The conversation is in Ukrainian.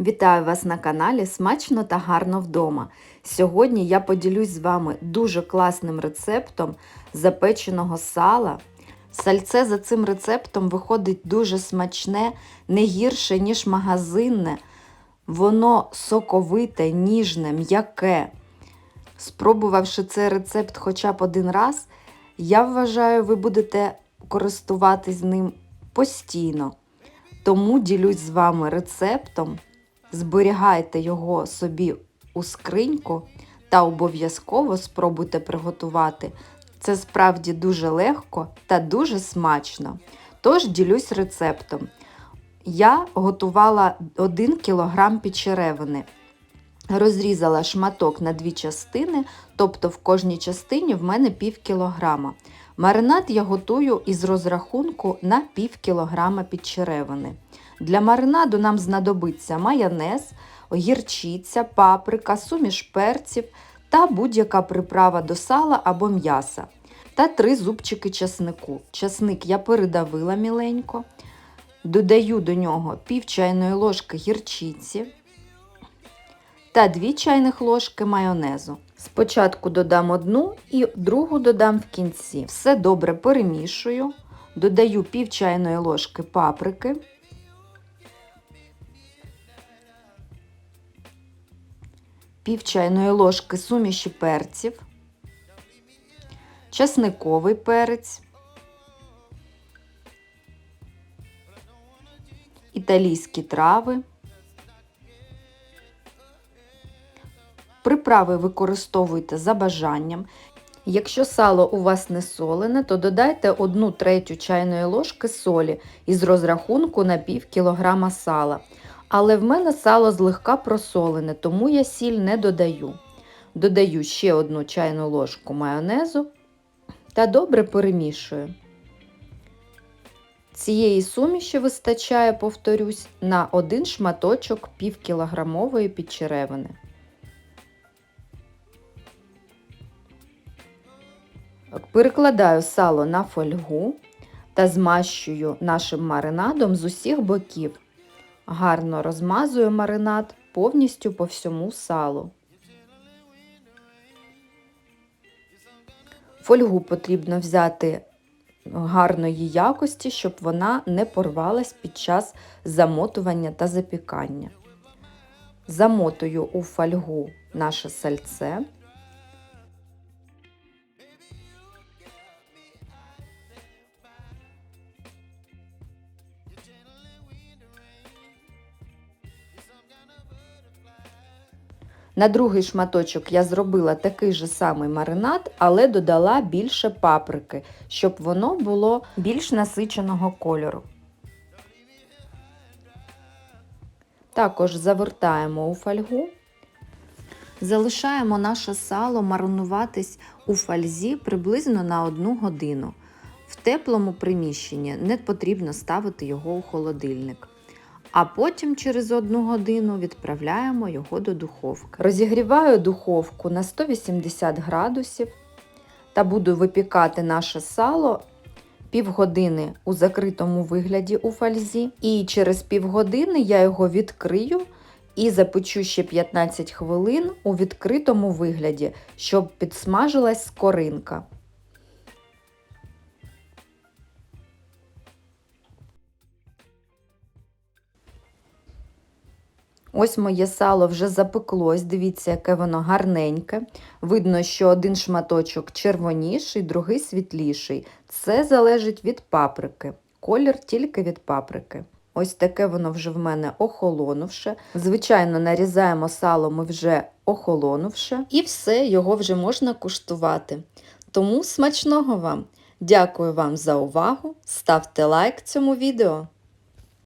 Вітаю вас на каналі Смачно та гарно вдома. Сьогодні я поділюсь з вами дуже класним рецептом запеченого сала. Сальце за цим рецептом виходить дуже смачне, не гірше, ніж магазинне. Воно соковите, ніжне, м'яке. Спробувавши цей рецепт хоча б один раз, я вважаю, ви будете користуватись ним постійно. Тому ділюсь з вами рецептом. Зберігайте його собі у скриньку та обов'язково спробуйте приготувати. Це справді дуже легко та дуже смачно. Тож ділюсь рецептом. Я готувала 1 кг печеревини. Розрізала шматок на дві частини, тобто в кожній частині в мене пів кілограма. Маринад я готую із розрахунку на пів кілограма підчеревини. Для маринаду нам знадобиться майонез, гірчиця, паприка, суміш перців та будь-яка приправа до сала або м'яса. Та три зубчики часнику. Часник я передавила міленько. Додаю до нього пів чайної ложки гірчиці та 2 чайних ложки майонезу. Спочатку додам одну і другу додам в кінці. Все добре перемішую, додаю пів чайної ложки паприки, пів чайної ложки суміші перців, часниковий перець, італійські трави. Приправи використовуйте за бажанням. Якщо сало у вас не солене, то додайте 1 третю чайної ложки солі із розрахунку на пів кілограма сала. Але в мене сало злегка просолене, тому я сіль не додаю. Додаю ще 1 чайну ложку майонезу та добре перемішую. Цієї суміші вистачає, повторюсь, на один шматочок півкілограмової підчеревини. Перекладаю сало на фольгу та змащую нашим маринадом з усіх боків. Гарно розмазую маринад повністю по всьому салу. Фольгу потрібно взяти гарної якості, щоб вона не порвалась під час замотування та запікання. Замотую у фольгу наше сальце. На другий шматочок я зробила такий же самий маринад, але додала більше паприки, щоб воно було більш насиченого кольору. Також завертаємо у фольгу. Залишаємо наше сало маринуватись у фользі приблизно на 1 годину. В теплому приміщенні не потрібно ставити його у холодильник а потім через одну годину відправляємо його до духовки. Розігріваю духовку на 180 градусів та буду випікати наше сало півгодини у закритому вигляді у фальзі. І через півгодини я його відкрию і запечу ще 15 хвилин у відкритому вигляді, щоб підсмажилась скоринка. Ось моє сало вже запеклось, дивіться, яке воно гарненьке. Видно, що один шматочок червоніший, другий світліший. Це залежить від паприки. Колір тільки від паприки. Ось таке воно вже в мене охолонувше. Звичайно, нарізаємо сало ми вже охолонувше. І все, його вже можна куштувати. Тому смачного вам! Дякую вам за увагу! Ставте лайк цьому відео!